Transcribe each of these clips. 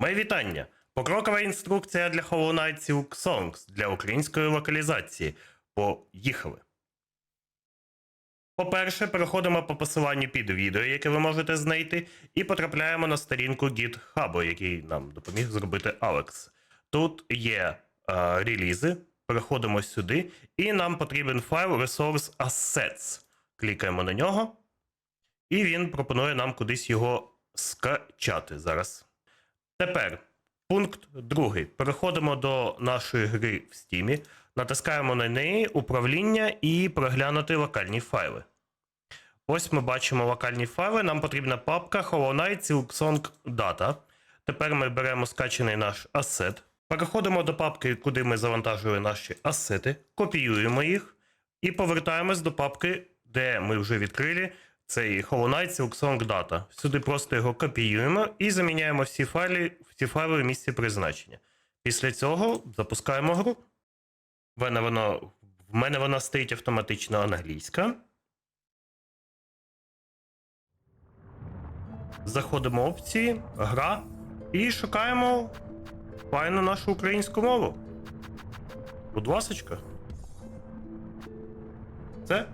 Моє вітання! Покрокова інструкція для Hollow Knight Silk для української локалізації. Поїхали! По-перше, переходимо по посиланню під відео, яке ви можете знайти, і потрапляємо на сторінку GitHub, який нам допоміг зробити Алекс. Тут є е, релізи, переходимо сюди, і нам потрібен файл Resource Assets. Клікаємо на нього, і він пропонує нам кудись його скачати зараз. Тепер пункт другий. Переходимо до нашої гри в Steam, натискаємо на неї управління і проглянути локальні файли. Ось ми бачимо локальні файли. Нам потрібна папка Hollow Knight Silksong Data. Тепер ми беремо скачаний наш асет. Переходимо до папки, куди ми завантажили наші асети, копіюємо їх і повертаємось до папки, де ми вже відкрили цей Hollow Knight Silksong Data. Сюди просто його копіюємо і заміняємо всі файли, всі файли в місці призначення. Після цього запускаємо гру. В мене воно, в мене вона стоїть автоматично англійська. Заходимо в опції, гра і шукаємо файну нашу українську мову. Будь ласочка. Це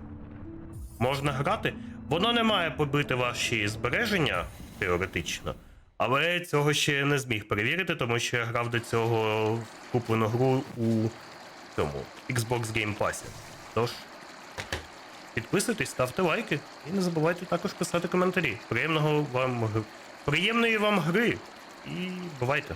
можна грати. Воно не має побити ваші збереження теоретично, але цього ще не зміг перевірити, тому що я грав до цього куплену гру у цьому Xbox Game Pass. Тож, підписуйтесь, ставте лайки і не забувайте також писати коментарі. Приємного вам приємної вам гри! І бувайте!